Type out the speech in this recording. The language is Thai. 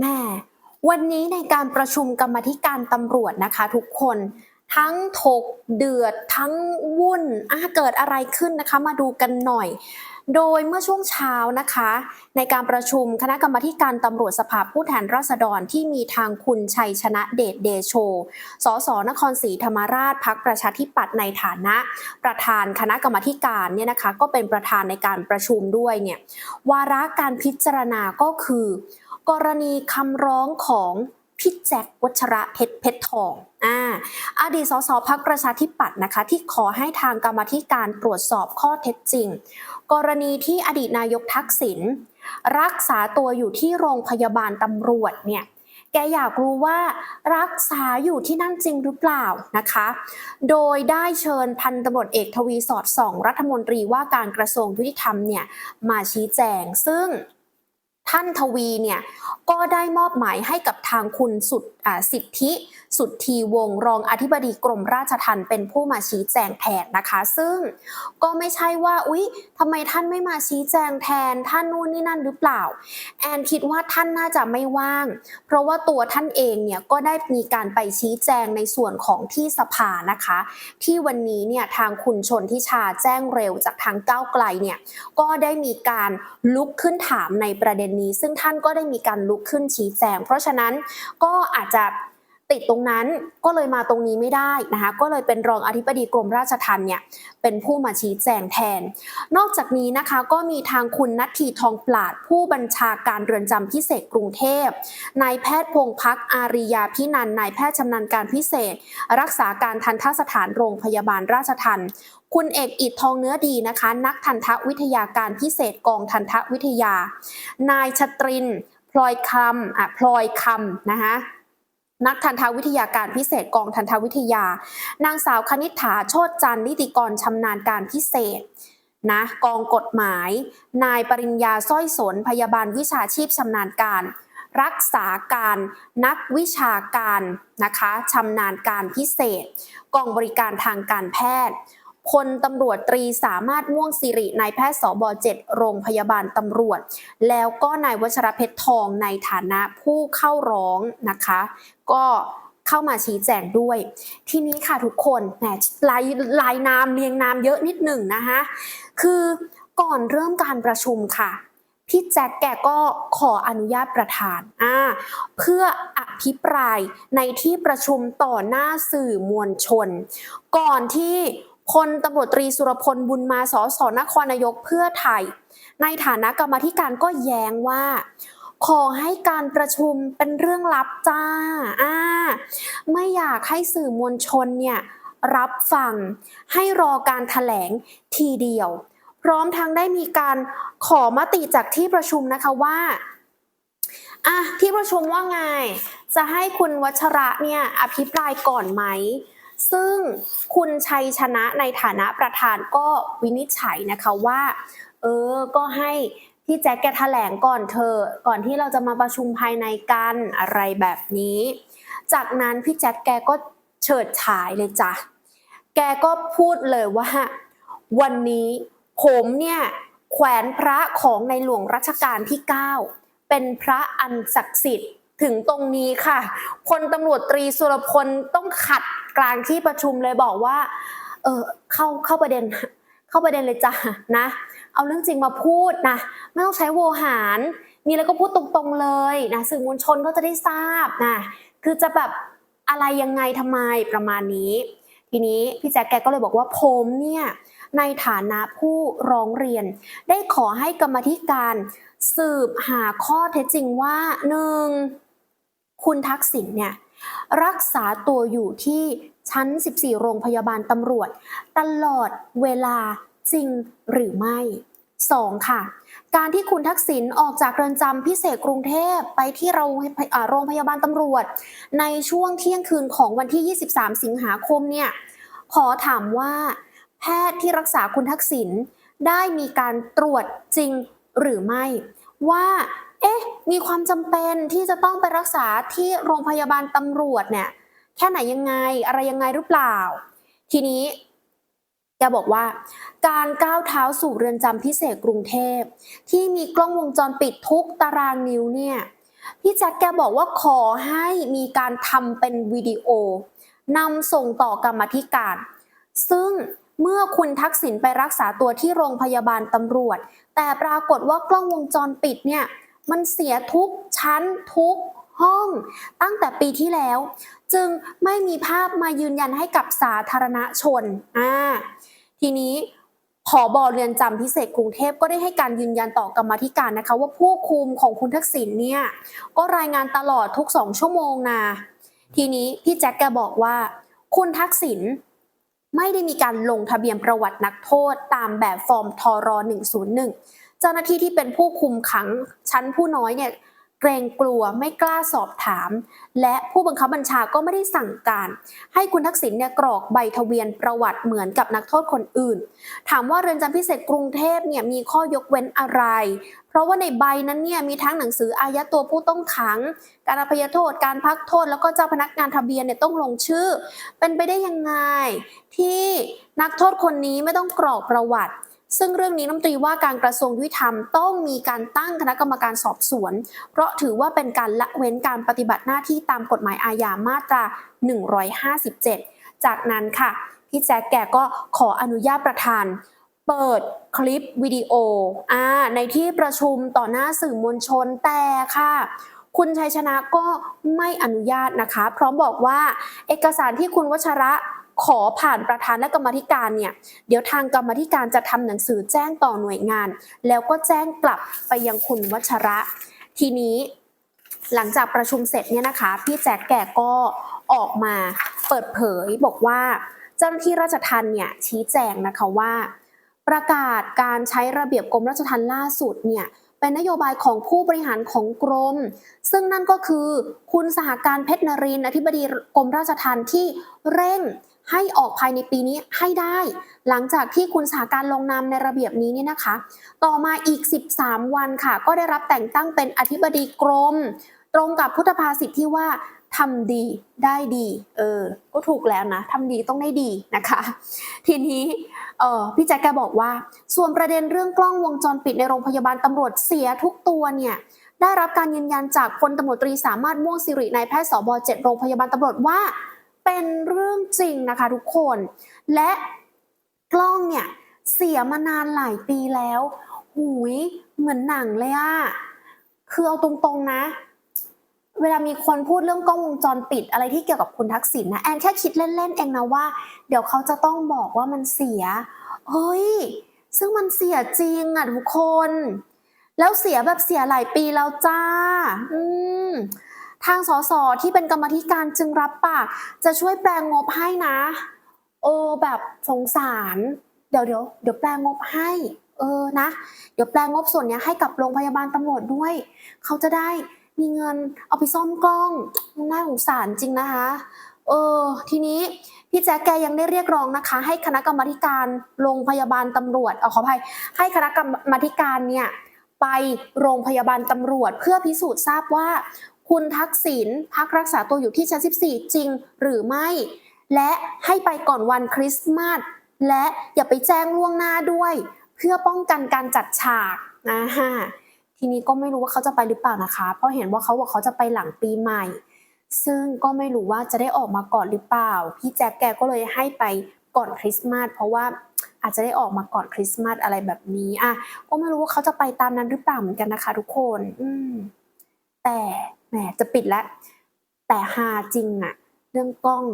แม่วันนี้ในการประชุมกรรมธิการตำรวจนะคะทุกคนทั้งถกเดือดทั้งวุ่นอะเกิดอะไรขึ้นนะคะมาดูกันหน่อย โดยเมื่อช่วงเช้านะคะ ในการประชุมคณะกรรมธิการตำรวจสภาผู้แทนราษฎรที่มีทางคุณชัยชนะเดชเดโช สสนครศรีธรรมราชพักประชาธิปัตย์ในฐานะ ประธานคณะกรรมธิการเนี่ยนะคะก็เป็นประธานในการประชุมด้วยเนี่ยวาระการพิจารณาก็คือ กรณีคำร้องของพี่แจ็ควัชระเพชรเพชรทองอ่าอดีตสสพักประชาธิปัตย์นะคะ ที่ขอให้ทางกรรมธิการตรวจสอบข้อเท็จจริง กรณีที่อดีตนายกทักษิณรักษาตัวอยู่ที่โรงพยาบาลตำรวจเนี่ยแกอยากรู้ว่ารักษาอยู่ที่นั่นจริงหรือเปล่านะคะ โดยได้เชิญพันตำรวจเอกทวีสอดส่อง รัฐมนตรีว่าการกระทรวงยุติธรรมเนี่ยมาชี้แจง ซึ่ง ท่านทวีเนี่ยก็ได้มอบหมายให้กับทางคุณสุด สิทธิสุดทีวงรองอธิบดีกรมราชทัณฑ์เป็นผู้มาชี้แจงแทนนะคะ ซึ่งก็ไม่ใช่ว่าอุ๊ยทำไมท่านไม่มาชี้แจงแทนท่านนู่นนี่นั่นหรือเปล่า แอนคิดว่าท่านน่าจะไม่ว่าง เพราะว่าตัวท่านเองเนี่ยก็ได้มีการไปชี้แจงในส่วนของที่สภานะคะ ที่วันนี้เนี่ยทางคุณชนทิชาแจ้งเร็วจากทางก้าวไกลเนี่ยก็ได้มีการลุกขึ้นถามในประเด็นนี้ ซึ่งท่านก็ได้มีการลุกขึ้นชี้แจง เพราะฉะนั้นก็อาจจะติดตรงนั้นก็เลยมาตรงนี้ไม่ได้นะคะ ก็เลยเป็นรองอธิบดีกรมราชทัณฑ์เนี่ยเป็นผู้มาชี้แจงแทน นอกจากนี้นะคะก็มีทางคุณนัททีทองปราด ผู้บัญชาการเรือนจำพิเศษกรุงเทพนายแพทย์พงพักอาริยาพินันนายแพทย์ชำนาญการพิเศษ รักษาการทันทสถานโรงพยาบาลราชทันคุณเอกอิดทองเนื้อดีนะคะ นักทันทวิทยาการพิเศษกองทันทวิทยา นายชตรินพลอยคำอะพลอยคำนะคะ นักทันทวิทยาการพิเศษกองทันทวิทยา นางสาวคณิษฐาโชตจันนิติกรชำนาญการพิเศษนะกองกฎหมาย นายปริญญาสร้อยสนพยาบาลวิชาชีพชำนาญการ รักษาการนักวิชาการนะคะชำนาญการพิเศษ กองบริการทางการแพทย์ พลตำรวจตรีสามารถม่วงสิรินายแพทย์สบ7โรงพยาบาลตำรวจ แล้วก็นายวัชรเพชรทองในฐานะผู้เข้าร้องนะคะ ก็เข้ามาชี้แจงด้วย ทีนี้ค่ะทุกคนแหมลายลายนามเรียงนามเยอะนิดหนึ่งนะคะคือก่อนเริ่มการประชุมค่ะพี่แจ็คแกก็ขออนุญาตประธานอ่าเพื่ออภิปรายในที่ประชุมต่อหน้าสื่อมวลชน ก่อนที่ พลตำรวจตรีสุรพลบุญมาสสนครนายกเพื่อไทย ในฐานะกรรมธิการก็แย้งว่า ขอให้การประชุมเป็นเรื่องลับจ้าอ่าไม่อยากให้สื่อมวลชนเนี่ยรับฟังให้รอการถแถลงทีเดียว พร้อมทั้งได้มีการขอมติจากที่ประชุมนะคะว่าอะที่ประชุมว่าไง จะให้คุณวัชระเนี่ยอภิปรายก่อนไหม ซึ่งคุณชัยชนะในฐานะประธานก็วินิจฉัยนะคะว่า เออ ก็ให้พี่แจ็คแกแถลงก่อนเธอ ก่อนที่เราจะมาประชุมภายในกันอะไรแบบนี้ จากนั้นพี่แจ็คแกก็เฉิดฉายเลยจ้ะ แกก็พูดเลยว่า วันนี้ผมเนี่ยแขวนพระของในหลวงรัชกาลที่ 9 เป็นพระอันศักดิ์สิทธิ์ถึงตรงนี้ค่ะพลตำรวจตรีสุรพลต้องขัด กลางที่ประชุมเลยบอกว่า เออเข้าเข้าประเด็น เข้าประเด็นเลยจ้ะนะ เอาเรื่องจริงมาพูดนะ ไม่ต้องใช้โวหาร มีอะไรก็พูดตรงๆเลยนะสื่อมวลชนก็จะได้ทราบนะ คือจะแบบอะไรยังไงทำไมประมาณนี้ ทีนี้พี่แจ๊คแกก็เลยบอกว่าผมเนี่ยในฐานะผู้ร้องเรียน ได้ขอให้กรรมธิการสืบหาข้อเท็จจริงว่าหนึ่งคุณทักษิณเนี่ย รักษาตัวอยู่ที่ชั้น 14 โรงพยาบาลตำรวจ ตลอดเวลาจริงหรือไม่ 2. ค่ะ การที่คุณทักษิณออกจากเรือนจำพิเศษกรุงเทพไปที่โรงอ่าโรงพยาบาลตำรวจ ในช่วงเที่ยงคืนของวันที่ 23 สิงหาคมเนี่ยขอถามว่า แพทย์ที่รักษาคุณทักษิณได้มีการตรวจจริงหรือไม่ ว่า เอ๊ะ มีความจำเป็นที่จะต้องไปรักษาที่โรงพยาบาลตำรวจเนี่ย แค่ไหนยังไงอะไรยังไงหรือเปล่า ทีนี้แกบอกว่า การก้าวเท้าสู่เรือนจำพิเศษกรุงเทพ ที่มีกล้องวงจรปิดทุกตารางนิ้วเนี่ยพี่แจ็คแกบอกว่าขอให้มีการทำเป็นวิดีโอนำส่งต่อกรรมธิการ ซึ่งเมื่อคุณทักษิณไปรักษาตัวที่โรงพยาบาลตำรวจ แต่ปรากฏว่ากล้องวงจรปิดเนี่ย มันเสียทุกชั้นทุกห้องตั้งแต่ปีที่แล้ว จึงไม่มีภาพมายืนยันให้กับสาธารณชนอ่าทีนี้ผอบอเรือนจำพิเศษกรุงเทพก็ได้ให้การยืนยันต่อกรรมาธิการนะคะ ว่าผู้คุมของคุณทักษิณเนี่ยก็รายงานตลอดทุกสองชั่วโมงนะทีนี้พี่แจ็คแกบอกว่า คุณทักษิณ ไม่ได้มีการลงทะเบียนประวัตินักโทษตามแบบฟอร์มทร101 เจ้าหน้าที่ที่เป็นผู้คุมขังชั้นผู้น้อยเนี่ย เกรงกลัวไม่กล้าสอบถาม และผู้บังคับบัญชาก็ไม่ได้สั่งการ ให้คุณทักษิณเนี่ยกรอกใบทะเบียนประวัติเหมือนกับนักโทษคนอื่น ถามว่าเรือนจำพิเศษกรุงเทพเนี่ยมีข้อยกเว้นอะไร เพราะว่าในใบนั้นเนี่ยมีทั้งหนังสืออายัดตัวผู้ต้องขัง การอภัยโทษ การพักโทษ แล้วก็เจ้าพนักงานทะเบียนเนี่ยต้องลงชื่อ เป็นไปได้ยังไงที่นักโทษคนนี้ไม่ต้องกรอกประวัติ ซึ่งเรื่องนี้น้ำตรีว่าการกระทรวงยุติธรรมต้องมีการตั้งคณะกรรมการสอบสวน เพราะถือว่าเป็นการละเว้นการปฏิบัติหน้าที่ตามกฎหมายอาญามาตรา 157 จากนั้นค่ะ พี่แจ๊คแกก็ขออนุญาตประธานเปิดคลิปวิดีโออาในที่ประชุมต่อหน้าสื่อมวลชนแต่ค่ะ คุณชัยชนะก็ไม่อนุญาตนะคะ พร้อมบอกว่าเอกสารที่คุณวัชระ ขอผ่านประธานและกรรมธิการเนี่ยเดี๋ยวทางกรรมธิการจะทำหนังสือแจ้งต่อหน่วยงาน แล้วก็แจ้งกลับไปยังคุณวัชระ ทีนี้หลังจากประชุมเสร็จเนี่ยนะคะพี่แจ็คแก่ก็ออกมาเปิดเผยบอกว่า เจ้าหน้าที่ราชทัณฑ์เนี่ยชี้แจงนะคะว่า ประกาศการใช้ระเบียบกรมราชทัณฑ์ล่าสุดเนี่ยเป็นนโยบายของผู้บริหารของกรม ซึ่งนั่นก็คือคุณสหการเพชรนรินอธิบดีกรมราชทัณฑ์ที่เร่ง ให้ออกภายในปีนี้ให้ได้ หลังจากที่คุณสหการลงนามในระเบียบนี้เนี่ยนะคะ ต่อมาอีก 13 วันค่ะ ก็ได้รับแต่งตั้งเป็นอธิบดีกรม ตรงกับพุทธภาษิตที่ว่าทำดีได้ดี เออ ก็ถูกแล้วนะทำดีต้องได้ดีนะคะ ทีนี้เออพี่แจ๊คแกบอกว่า ส่วนประเด็นเรื่องกล้องวงจรปิดในโรงพยาบาลตำรวจเสียทุกตัวเนี่ยได้รับการยืนยันจากพลตำรวจตรีสามารถม่วงสิรินายแพทย์สบ7โรงพยาบาลตำรวจว่า เป็นเรื่องจริงนะคะทุกคน และกล้องเนี่ยเสียมานานหลายปีแล้ว หูย เหมือนหนังเลยอะคือเอาตรงๆนะ เวลามีคนพูดเรื่องกล้องวงจรปิดอะไรที่เกี่ยวกับคุณทักษิณนะแอนแค่คิดเล่นๆเองนะว่า เดี๋ยวเขาจะต้องบอกว่ามันเสีย เฮ้ย ซึ่งมันเสียจริงอะทุกคน แล้วเสียแบบเสียหลายปีแล้วจ้า อืม ทางสสที่เป็นกรรมธิการจึงรับปากจะช่วยแปลงงบให้นะเออแบบสงสาร เดี๋ยวเดี๋ยวเดี๋ยวแปลงงบให้ เออนะ เดี๋ยวแปลงงบส่วนเนี้ยให้กับโรงพยาบาลตำรวจด้วย เขาจะได้มีเงินเอาไปซ่อมกล้องน่าสงสารจริงนะคะ เออ ทีนี้พี่แจ๊คแกยังได้เรียกร้องนะคะ ให้คณะกรรมการโรงพยาบาลตำรวจ เอาขออภัย ให้คณะกรรมการเนี่ยไปโรงพยาบาลตำรวจ เพื่อพิสูจน์ทราบว่า คุณทักษิณพักรักษาตัวอยู่ที่ชั้น 14 จริงหรือไม่ และให้ไปก่อนวันคริสต์มาสและอย่าไปแจ้งล่วงหน้าด้วย เพื่อป้องกันการจัดฉากนะฮะทีนี้ก็ไม่รู้ว่าเขาจะไปหรือเปล่านะคะ เพราะเห็นว่าเขาบอกเขาจะไปหลังปีใหม่ ซึ่งก็ไม่รู้ว่าจะได้ออกมาก่อนหรือเปล่า พี่แจ็คแกก็เลยให้ไปก่อนคริสต์มาสเพราะว่าอาจจะได้ออกมาก่อนคริสต์มาสอะไรแบบนี้อะก็ไม่รู้ว่าเขาจะไปตามนั้นหรือเปล่าเหมือนกันนะคะ ทุกคน อืมแต่ แหมจะปิดแล้ว แต่ฮาจริงอะเรื่องกล้อง